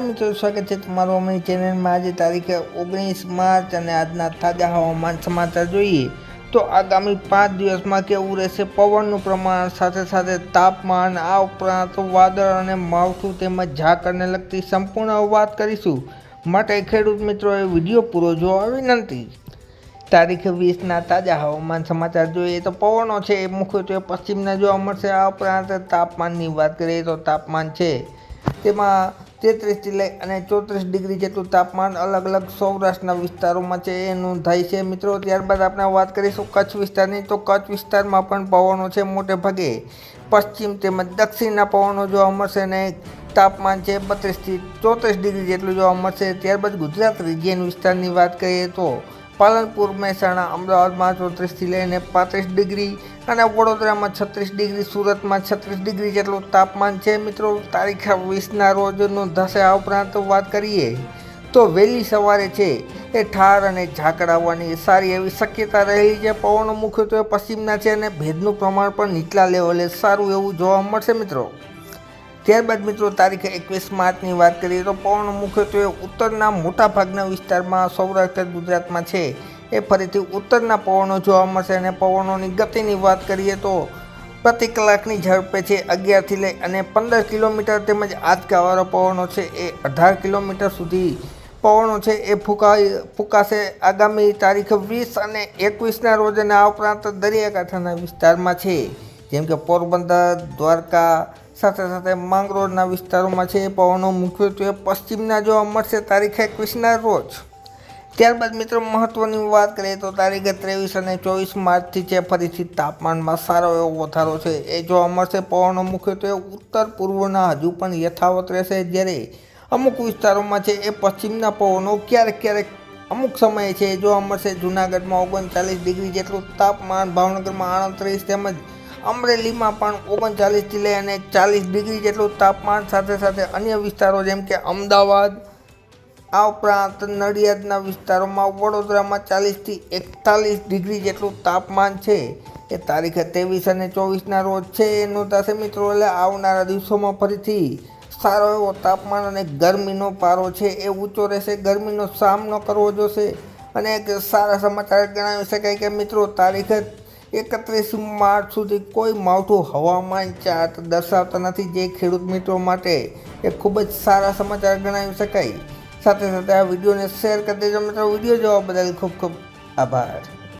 મિત્રો, સ્વાગત છે તમારું અમારી ચેનલમાં. આજે તારીખે ઓગણીસ માર્ચ અને આજના તાજા હવામાન સમાચાર જોઈએ તો આગામી પાંચ દિવસમાં કેવું રહેશે? પવનનું પ્રમાણ, સાથે સાથે તાપમાન, આ ઉપરાંત વાદળ અને માવઠું તેમજ ઝાકરને લગતી સંપૂર્ણ વાત કરીશું. માટે ખેડૂત મિત્રોએ વીડિયો પૂરો જોવા વિનંતી. તારીખ વીસના તાજા હવામાન સમાચાર જોઈએ તો પવનો છે એ મુખ્યત્વે પશ્ચિમના જોવા મળશે. આ ઉપરાંત તાપમાનની વાત કરીએ તો તાપમાન છે. તેમાં તેત્રીસથી લઈ અને ચોત્રીસ ડિગ્રી જેટલું તાપમાન અલગ અલગ સૌરાષ્ટ્રના વિસ્તારોમાં છે, એ નોંધાય છે. મિત્રો, ત્યારબાદ આપણે વાત કરીશું કચ્છ વિસ્તારની. તો કચ્છ વિસ્તારમાં પણ પવનો છે મોટે ભાગે. પશ્ચિમ તેમજ દક્ષિણના પવનો જોવા મળશે અને તાપમાન છે બત્રીસથી ચોત્રીસ ડિગ્રી જેટલું જોવા મળશે. ત્યારબાદ ગુજરાત રિજિયન વિસ્તારની વાત કરીએ તો પાલનપુર, મહેસાણા, અમદાવાદમાં ચોત્રીસથી લઈને પાંત્રીસ ડિગ્રી અને વડોદરામાં છત્રીસ ડિગ્રી, સુરતમાં છત્રીસ ડિગ્રી જેટલું તાપમાન છે. મિત્રો, તારીખ વીસના રોજ નોંધાશે આ ઉપરાંત વાત કરીએ તો વહેલી સવારે છે એ ઠાર અને ઝાકળ આવવાની સારી એવી શક્યતા રહેલી છે. પવનો મુખ્યત્વે પશ્ચિમના છે અને ભેજનું પ્રમાણ પણ નીચલા લેવલે સારું એવું જોવા મળશે મિત્રો. ત્યારબાદ મિત્રો તારીખ એકવીસ માર્ચની વાત કરીએ તો પવન મુખ્યત્વે ઉત્તરના મોટાભાગના વિસ્તારમાં સૌરાષ્ટ્ર, ગુજરાતમાં છે. એ ફરીથી ઉત્તરના પવનો જોવા મળશે અને પવનોની ગતિની વાત કરીએ તો પ્રતિ કલાકની ઝડપે છે અગિયારથી લઈ અને પંદર કિલોમીટર તેમજ આંચકાવાળા પવનો છે એ અઢાર કિલોમીટર સુધી પવનો છે એ ફૂંકાઈ, ફૂંકાશે. આગામી તારીખ વીસ અને એકવીસના રોજ અને આ ઉપરાંત દરિયાકાંઠાના વિસ્તારમાં છે. જેમ કે પોરબંદર, દ્વારકા સાથે સાથે માંગરોળના વિસ્તારોમાં છે એ પવનો મુખ્યત્વે પશ્ચિમના જોવા મળશે તારીખ એકવીસના રોજ. ત્યારબાદ મિત્રો મહત્ત્વની વાત કરીએ તો તારીખે ત્રેવીસ અને ચોવીસ માર્ચથી છે ફરીથી તાપમાનમાં સારો એવો વધારો છે. એ જોવા મળશે પવનો મુખ્યત્વે ઉત્તર પૂર્વના હજુ પણ યથાવત રહેશે. જ્યારે અમુક વિસ્તારોમાં છે એ પશ્ચિમના પવનો ક્યારેક ક્યારેક અમુક સમયે છે એ જોવા મળશે. જૂનાગઢમાં ઓગણચાલીસ ડિગ્રી જેટલું તાપમાન, ભાવનગરમાં આડત્રીસ તેમજ અમરેલીમાં પણ ઓગણચાલીસથી લઈ અને ચાલીસ ડિગ્રી જેટલું તાપમાન સાથે સાથે અન્ય વિસ્તારો જેમ કે અમદાવાદ, આ ઉપરાંત નડિયાદના વિસ્તારોમાં વડોદરામાં ચાલીસથી એકતાલીસ ડિગ્રી જેટલું તાપમાન છે. એ તારીખે ત્રેવીસ અને ચોવીસના રોજ છે. એ નોંધાશે મિત્રો એટલે આવનારા દિવસોમાં ફરીથી સારો એવો તાપમાન અને ગરમીનો પારો છે. એ ઊંચો રહેશે. ગરમીનો સામનો કરવો જોશે. અને એક સારા સમાચાર ગણાવી શકાય કે મિત્રો, તારીખે એકત્રીસ માર્ચ સુધી કોઈ માવઠું હવામાન ચાર્ટ દર્શાવતા નથી જે ખેડૂત મિત્રો માટે એ ખૂબ જ સારા સમાચાર ગણાવી શકાય. સાથે સાથે આ વિડીયોને શેર કરી દેજો મિત્રો. વીડિયો જોવા બદલ ખૂબ ખૂબ આભાર.